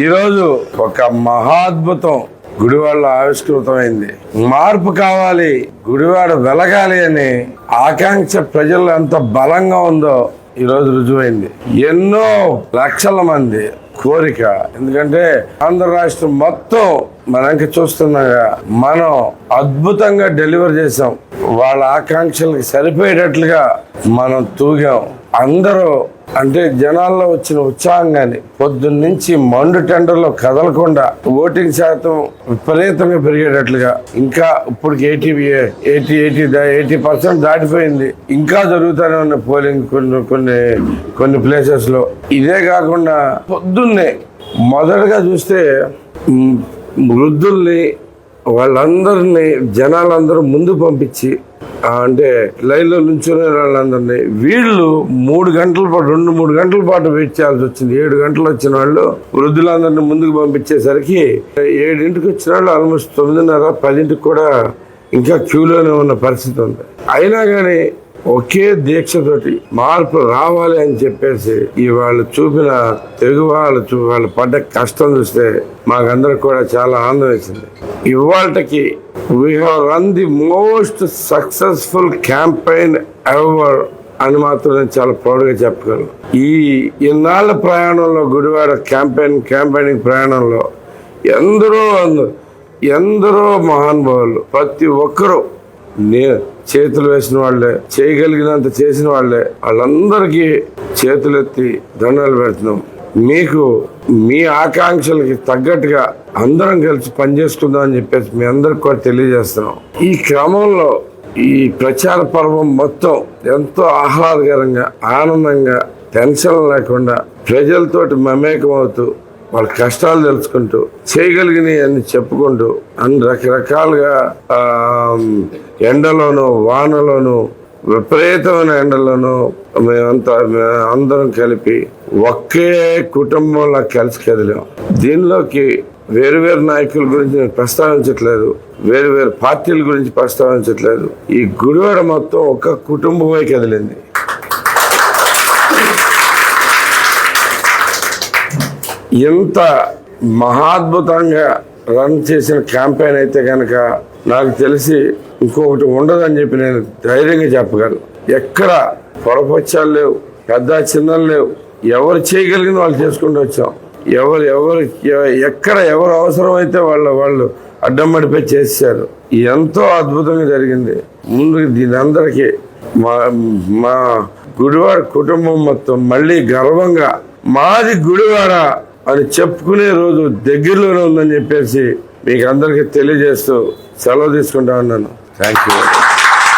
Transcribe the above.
ఈరోజు ఒక మహాద్భుతం గుడివాడలో ఆవిష్కృతమైంది. మార్పు కావాలి గుడివాడ వెలగాలి అని ఆకాంక్ష ప్రజల్లో ఎంత బలంగా ఉందో ఈరోజు రుజువైంది. ఎన్నో లక్షల మంది కోరిక. ఎందుకంటే ఆంధ్ర రాష్ట్రం మొత్తం మనకి చూస్తున్నాగా మనం అద్భుతంగా డెలివర్ చేసాం వాళ్ళ ఆకాంక్షలకు సరిపోయేటట్లుగా మనం తూగాం. అందరూ అంటే జనాల్లో వచ్చిన ఉత్సాహం కానీ పొద్దున్నుంచి మండు టెండర్లో కదలకుండా ఓటింగ్ శాతం విపరీతంగా పెరిగేటట్లుగా ఇంకా ఇప్పుడు eighty eighty eighty eighty percent దాటిపోయింది. ఇంకా జరుగుతూనే ఉన్న పోలింగ్ కొన్ని కొన్ని కొన్ని ప్లేసెస్లో. ఇదే కాకుండా పొద్దున్నే మొదటగా చూస్తే వృద్ధుల్ని వాళ్ళందరినీ జనాలందరూ ముందు పంపించి అంటే లైన్లో నుంచునే వాళ్ళందరినీ వీళ్ళు మూడు గంటల పాటు రెండు మూడు గంటల పాటు వెయిట్ చేయాల్సి వచ్చింది. ఏడు గంటలు వచ్చిన వాళ్ళు వృద్ధులందరినీ ముందుకు పంపించేసరికి ఏడింటికి వచ్చిన వాళ్ళు ఆల్మోస్ట్ తొమ్మిదిన్నర పదింటికి కూడా ఇంకా క్యూలోనే ఉన్న పరిస్థితి ఉంది. అయినా కానీ ఒకే దీక్షతోటి మార్పు రావాలి అని చెప్పేసి ఈ వాళ్ళు చూపిన తెలుగు వాళ్ళు చూ వాళ్ళు పడ్డ కష్టం చూస్తే మాకందరికి కూడా చాలా ఆనందం వేసింది. ఇవాళకి we had the most successful campaign ever అని మాత్రం నేను చాలా ప్రౌడ్గా చెప్పగలను. ఈ ఇన్నాళ్ళ ప్రయాణంలో గుడివాడ క్యాంపెయిన్ క్యాంపెయినింగ్ ప్రయాణంలో ఎందరో ఎందరో మహానుభావులు ప్రతి ఒక్కరూ నేను చేతులు వేసిన వాళ్ళే చేయగలిగినంత చేసిన వాళ్ళే. వాళ్ళందరికీ చేతులెత్తి దండాలు పెడుతున్నాం. మీకు మీ ఆకాంక్షలకి తగ్గట్టుగా అందరం కలిసి పనిచేసుకుందాం అని చెప్పేసి మీ అందరికి కూడా తెలియజేస్తున్నాం. ఈ క్రమంలో ఈ ప్రచార పర్వం మొత్తం ఎంతో ఆహ్లాదకరంగా ఆనందంగా టెన్షన్ లేకుండా ప్రజలతోటి మమేకం అవుతూ వాళ్ళ కష్టాలు తెలుసుకుంటూ చేయగలిగినవి అని చెప్పుకుంటూ అన్ని రకరకాలుగా ఎండలోనూ ఎండలోను వానలోను విపరీతమైన ఎండలను మేమంతా అందరం కలిపి ఒకే కుటుంబంలో కలిసి కదిలాం. దీనిలోకి వేరు వేరు నాయకుల గురించి నేను ప్రస్తావించట్లేదు. వేరు వేరు పార్టీల గురించి ప్రస్తావించట్లేదు. ఈ గుడివాడ మొత్తం ఒక కుటుంబమే కదిలింది. ఇంత మహాద్భుతంగా రన్ చేసిన క్యాంపెయిన్ అయితే కనుక నాకు తెలిసి ఇంకొకటి ఉండదని చెప్పి నేను ధైర్యంగా చెప్పగలను. ఎక్కడ పొరపచ్చాలు లేవు పెద్ద చిన్నలు లేవు. ఎవరు చేయగలిగిన వాళ్ళు చేసుకుంటూ వచ్చాం. ఎవరు ఎవరు ఎక్కడ ఎవరు అవసరమైతే వాళ్ళ వాళ్ళు అడ్డం పడిపోయి చేశారు. ఎంతో అద్భుతంగా జరిగింది. ముందు దీని అందరికీ మా మా గుడివాడ కుటుంబం మొత్తం మళ్ళీ గర్వంగా మాది గుడివాడ అని చెప్పుకునే రోజు దగ్గరలోనే ఉందని చెప్పేసి మీకు అందరికీ తెలియజేస్తూ సెలవు తీసుకుంటా ఉన్నాను. Thank you